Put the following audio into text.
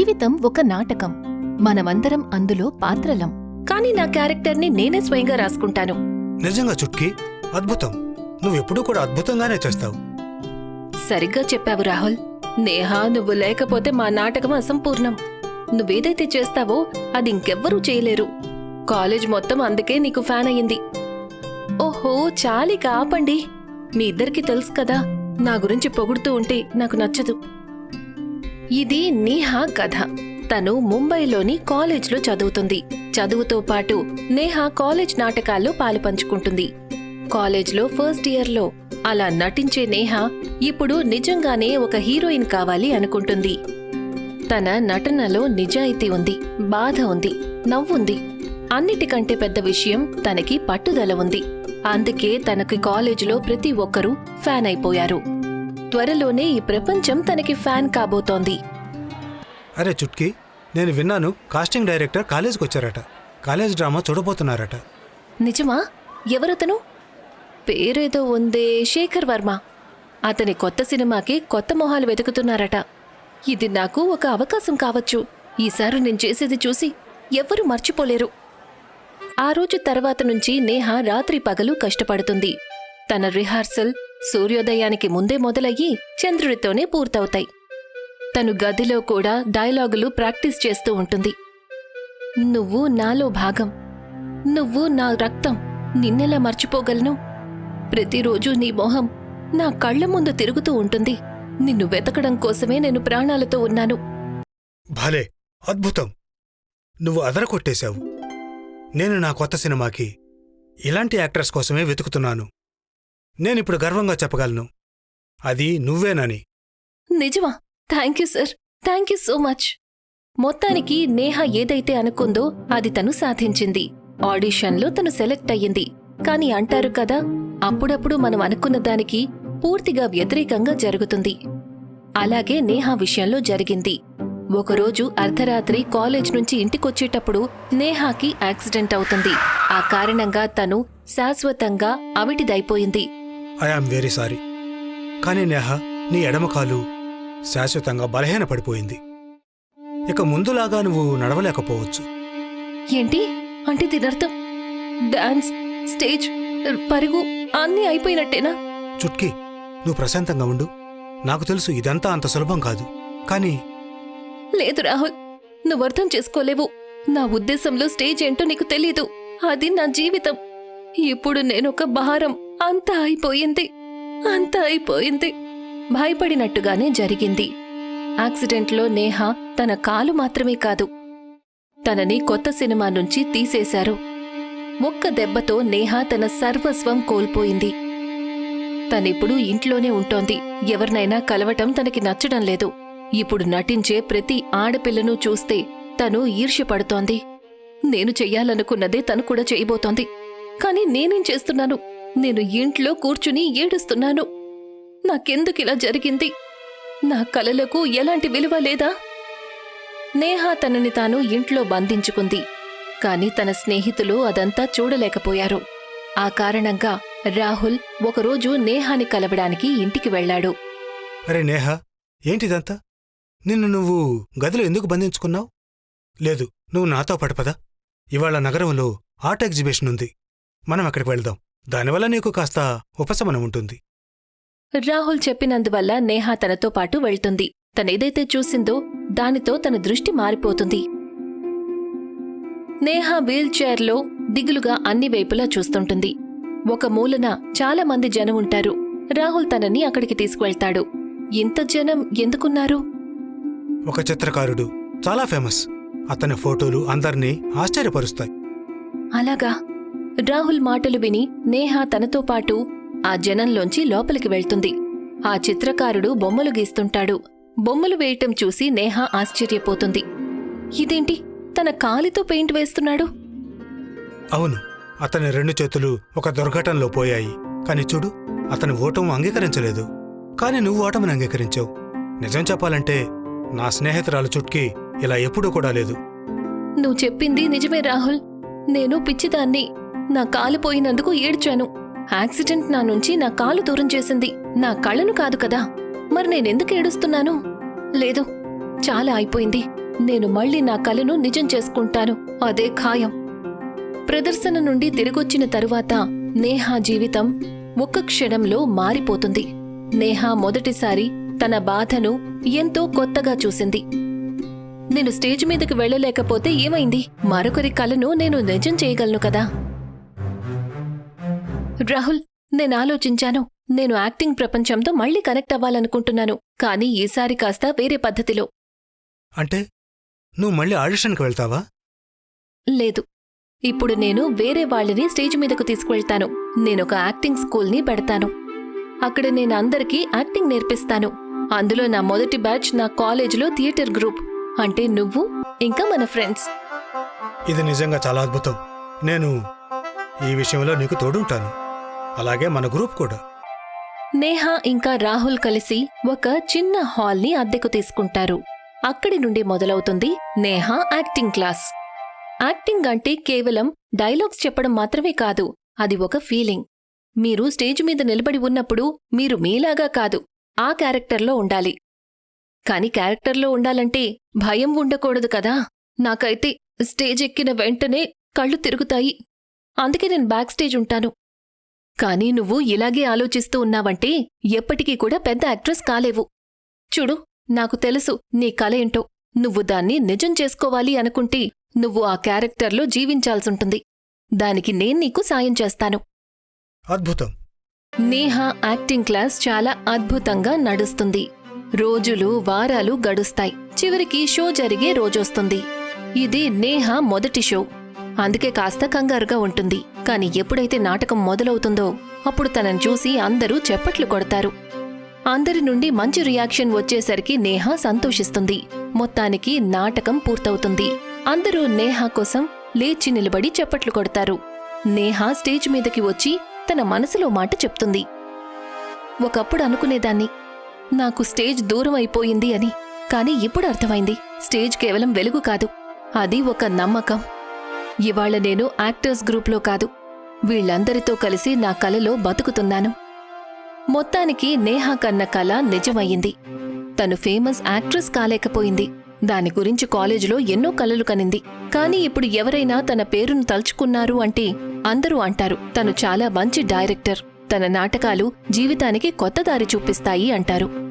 జీవితం ఒక నాటకం. మనమందరం అందులో పాత్రలం. కానీ నా క్యారెక్టర్ని నేనే స్వయంగా రాసుకుంటాను. నిజంగా చుట్కీ అద్భుతం. నువ్వెప్పుడూ కూడా అద్భుతంగానే చేస్తావు. సరిగ్గా చెప్పావు రాహుల్. నేహా నువ్వు లేకపోతే మా నాటకం అసంపూర్ణం. నువ్వేదైతే చేస్తావో అది ఇంకెవ్వరూ చేయలేరు. కాలేజ్ మొత్తం అందుకే నీకు ఫ్యాన్ అయ్యింది. ఓహో చాలిక ఆపండి. మీ ఇద్దరికి తెలుసు కదా నా గురించి పొగుడుతూ ఉంటే నాకు నచ్చదు. ఇది నేహా కథ. తను ముంబైలోని కాలేజ్లో చదువుతుంది. చదువుతో పాటు నేహా కాలేజ్ నాటకాల్లో పాలు పంచుకుంటుంది కాలేజ్లో ఫస్ట్ ఇయర్లో అలా నటించే నేహా ఇప్పుడు నిజంగానే ఒక హీరోయిన్ కావాలి అనుకుంటుంది. తన నటనలో నిజాయితీ ఉంది బాధ ఉంది నవ్వుంది. అన్నిటికంటే పెద్ద విషయం తనకి పట్టుదల ఉంది. అందుకే తనకి కాలేజీలో ప్రతి ఒక్కరూ ఫ్యాన్ అయిపోయారు. త్వరలోనే ఈ ప్రపంచం తనకి ఫ్యాన్ కాబోతోంది. అరే చుట్కీ నేను విన్నాను కాస్టింగ్ డైరెక్టర్ కాలేజ్కి వచ్చారట. కాలేజ్ డ్రామా చూడబోతున్నారట. నిజమా? ఎవరతను? పేరేదో ఉందే శేఖర్ వర్మ. అతని కొత్త సినిమాకి కొత్త మొహాలు వెతుకుతున్నారట. ఇది నాకు ఒక అవకాశం కావచ్చు. ఈసారి నేను చేసేది చూసి ఎవ్వరూ మర్చిపోలేరు. ఆ రోజు తర్వాత నుంచి నేహ రాత్రి పగలు కష్టపడుతుంది. తన రిహార్సల్ సూర్యోదయానికి ముందే మొదలయ్యి చంద్రుడితోనే పూర్తవుతాయి. తను గదిలో కూడా డైలాగులు ప్రాక్టీస్ చేస్తూ ఉంటుంది. నువ్వు నాలో భాగం. నువ్వు నా రక్తం. నిన్నెలా మర్చిపోగలను? ప్రతిరోజు నీ మొహం నా కళ్ళ ముందు తిరుగుతూ ఉంటుంది. నిన్ను వెతకడం కోసమే నేను ప్రాణాలతో ఉన్నాను. భలే! అద్భుతం! నువ్వు అదర కొట్టేశావు నేను నా కొత్త సినిమాకి ఇలాంటి యాక్టర్స్ కోసమే వెతుకుతున్నాను. నేనిప్పుడు గర్వంగా చెప్పగలను. అది నువ్వేనని. నిజమా? Thank you sir. Thank you so much. మొత్తానికి నేహ ఏదైతే అనుకుందో అది తను సాధించింది. ఆడిషన్లో తను సెలెక్ట్ అయ్యింది. కానీ అంటారు కదా అప్పుడప్పుడు మనం అనుకున్న దానికి పూర్తిగా వ్యతిరేకంగా జరుగుతుంది. అలాగే నేహ విషయంలో జరిగింది. ఒకరోజు అర్ధరాత్రి కాలేజ్ నుంచి ఇంటికొచ్చేటప్పుడు నేహాకి యాక్సిడెంట్ అవుతుంది. ఆ కారణంగా తను శాశ్వతంగా అవిటిదైపోయింది. ఐఆమ్ వెరీ సారీ కానీ నేహ నీ ఎడమకాలు శాశ్వతంగా బలహీనపడిపోయింది ఇక ముందులాగా నువ్వు నడవలేకపోవచ్చు. ఏంటి? అంటే దీనర్థం. డాన్స్ స్టేజ్ పరుగు అన్నీ అయిపోయినట్టేనా? చుట్కీ నువ్వు ప్రశాంతంగా ఉండు. నాకు తెలుసు ఇదంతా అంత సులభం కాదు. కానీ లేదు రాహుల్ నువ్వు అర్థం చేసుకోలేవు. నా ఉద్దేశంలో స్టేజ్ ఏంటో నీకు తెలీదు. అది నా జీవితం. ఇప్పుడు నేనొక భారం. అంతా అయిపోయింది. అంతా అయిపోయింది. భయపడినట్టుగానే జరిగింది. యాక్సిడెంట్లో నేహ తన కాలు మాత్రమే కాదు తనని కొత్త సినిమా నుంచి తీసేశారు. ఒక్క దెబ్బతో నేహ తన సర్వస్వం కోల్పోయింది. తనిప్పుడు ఇంట్లోనే ఉంటోంది. ఎవరినైనా కలవటం తనకి నచ్చడం లేదు. ఇప్పుడు నటించే ప్రతి ఆడపిల్లను చూస్తే తను ఈర్ష్యపడుతోంది. నేను చెయ్యాలనుకున్నదే తను కూడా చేయబోతోంది. కానీ నేనేం చేస్తున్నాను? నేను ఇంట్లో కూర్చుని ఏడుస్తున్నాను. నాకెందుకిలా జరిగింది? నా కలలకు ఎలాంటి విలువ లేదా? నేహ తనని తాను ఇంట్లో బంధించుకుంది. కాని తన స్నేహితులు అదంతా చూడలేకపోయారు. ఆ కారణంగా రాహుల్ ఒకరోజు నేహాని కలవడానికి ఇంటికి వెళ్ళాడు. అరే నేహ ఏంటిదంతా? నిన్ను నువ్వు గదిలో ఎందుకు బంధించుకున్నావు? లేదు నువ్వు నాతో పడపదా ఇవాళ నగరంలో ఆర్ట్ ఎగ్జిబిషన్ ఉంది. మనం అక్కడికి వెళ్దాం. దానివల్ల నీకు కాస్త ఉపశమనం ఉంటుంది. రాహుల్ చెప్పినందువల్ల నేహా తనతో పాటు వెళ్తుంది. తనేదైతే చూసిందో దానితో తన దృష్టి మారిపోతుంది. నేహా వీల్ చైర్లో దిగులుగా అన్ని వైపులా చూస్తుంటుంది. ఒక మూలన చాలా మంది జనం ఉంటారు. రాహుల్ తనని అక్కడికి తీసుకువెళ్తాడు. ఇంత జనం ఎందుకున్నారు? ఒక చిత్రకారుడు. చాలా ఫేమస్. అతని ఫోటోలు అందర్నీ ఆశ్చర్యపరుస్తాయి. అలాగా? రాహుల్ మాటలు విని నేహా తనతో పాటు ఆ జనంలోంచి లోపలికి వెళ్తుంది. ఆ చిత్రకారుడు బొమ్మలు గీస్తుంటాడు. బొమ్మలు వేయటం చూసి నేహా ఆశ్చర్యపోతుంది. ఇదేంటి? తన కాలితో పెయింట్ వేస్తున్నాడు? అవును. అతని రెండు చేతులు ఒక దుర్ఘటనలో పోయాయి. కాని చూడు అతని ఓటము అంగీకరించలేదు. కాని నువ్వు ఓటమిని అంగీకరించావు. నిజం చెప్పాలంటే నా స్నేహితురాలు చుట్కీ ఇలా ఎప్పుడూ కూడా లేదు. నువ్వు చెప్పింది నిజమే రాహుల్. నేను పిచ్చిదాన్ని. నా కాలు పోయినందుకు ఏడ్చాను. యాక్సిడెంట్ నా నుంచి నా కాలు దూరం చేసింది. నా కళ్ళను కాదు కదా. మరి నేనెందుకు ఏడుస్తున్నాను? లేదు చాలా అయిపోయింది. నేను మళ్ళీ నా కలను నిజం చేసుకుంటాను. అదే ఖాయం. ప్రదర్శన నుండి తిరిగొచ్చిన తరువాత నేహా జీవితం ఒక్క క్షణంలో మారిపోతుంది. నేహా మొదటిసారి తన బాధను ఎంతో కొత్తగా చూసింది. నేను స్టేజ్ మీదకి వెళ్ళలేకపోతే ఏమైంది? మరొకరి కలను నేను నిజం చేయగలను కదా? రాహుల్ నేను ఆలోచించాను. నేను యాక్టింగ్ ప్రపంచంతో మళ్ళీ కనెక్ట్ అవ్వాలనుకుంటున్నాను. కానీ ఈసారి కాస్త వేరే పద్ధతిలో. అంటే? నువ్వు మళ్ళీ ఆడిషన్కి వెళ్తావా? లేదు. ఇప్పుడు నేను వేరే వాళ్ళని స్టేజ్ మీదకు తీసుకువెళ్తాను. నేనొక యాక్టింగ్ స్కూల్ని పెడతాను. అక్కడ నేను అందరికీ యాక్టింగ్ నేర్పిస్తాను. అందులో నా మొదటి బ్యాచ్ నా కాలేజీలో థియేటర్ గ్రూప్. అంటే నువ్వు ఇంకా మన ఫ్రెండ్స్. ఇది నిజంగా చాలా అద్భుతం. నేను ఈ విషయంలో నీకు తోడుంటాను. అలాగే మన గ్రూప్ కూడా. నేహా ఇంకా రాహుల్ కలిసి ఒక చిన్న హాల్ని అద్దెకు తీసుకుంటారు. అక్కడి నుండి మొదలవుతుంది నేహా యాక్టింగ్ క్లాస్. యాక్టింగ్ అంటే కేవలం డైలాగ్స్ చెప్పడం మాత్రమే కాదు అది ఒక ఫీలింగ్. మీరు స్టేజ్ మీద నిలబడి ఉన్నప్పుడు మీరు మీలాగా కాదు ఆ క్యారెక్టర్లో ఉండాలి. కాని క్యారెక్టర్లో ఉండాలంటే భయం ఉండకూడదు కదా? నాకైతే స్టేజ్ ఎక్కిన వెంటనే కళ్ళు తిరుగుతాయి. అందుకే నేను బ్యాక్ స్టేజ్ ఉంటాను. కానీ నువ్వు ఇలాగే ఆలోచిస్తూ ఉన్నావంటే ఎప్పటికీ కూడా పెద్ద యాక్ట్రెస్ కాలేవు. చూడు నాకు తెలుసు నీ కల ఏంటో. నువ్వు దాన్ని నిజం చేసుకోవాలి అనుకుంటే నువ్వు ఆ క్యారెక్టర్లో జీవించాల్సుంటుంది. దానికి నేను నీకు సాయం చేస్తాను. అద్భుతం. నేహా యాక్టింగ్ క్లాస్ చాలా అద్భుతంగా నడుస్తుంది. రోజులు వారాలు గడుస్తాయి. చివరికి షో జరిగే రోజొస్తుంది. ఇది నేహా మొదటి షో. అందుకే కాస్త కంగారుగా ఉంటుంది. కాని ఎప్పుడైతే నాటకం మొదలవుతుందో అప్పుడు తనను చూసి అందరూ చెప్పట్లు కొడతారు. అందరి నుండి మంచి రియాక్షన్ వచ్చేసరికి నేహా సంతోషిస్తుంది. మొత్తానికి నాటకం పూర్తవుతుంది. అందరూ నేహా కోసం లేచి నిలబడి చెప్పట్లు కొడతారు. నేహా స్టేజ్ మీదకి వచ్చి తన మనసులో మాట చెప్తుంది. ఒకప్పుడు అనుకునేదాన్ని నాకు స్టేజ్ దూరం అయిపోయింది అని. కానీ ఇప్పుడు అర్థమైంది స్టేజ్ కేవలం వెలుగు కాదు. అది ఒక నమ్మకం. ఇవాళ నేను యాక్టర్స్ గ్రూప్లో కాదు. వీళ్ళందరితో కలిసి నా కలలో బతుకుతున్నాను. మొత్తానికి నేహా కన్న కల నిజమయ్యింది. తను ఫేమస్ యాక్ట్రెస్ కాలేకపోయింది. దాని గురించి కాలేజీలో ఎన్నో కలలు కనింది. కానీ ఇప్పుడు ఎవరైనా తన పేరును తలుచుకున్నారు అంటే అందరూ అంటారు తను చాలా మంచి డైరెక్టర్. తన నాటకాలు జీవితానికి కొత్త దారి చూపిస్తాయి అంటారు.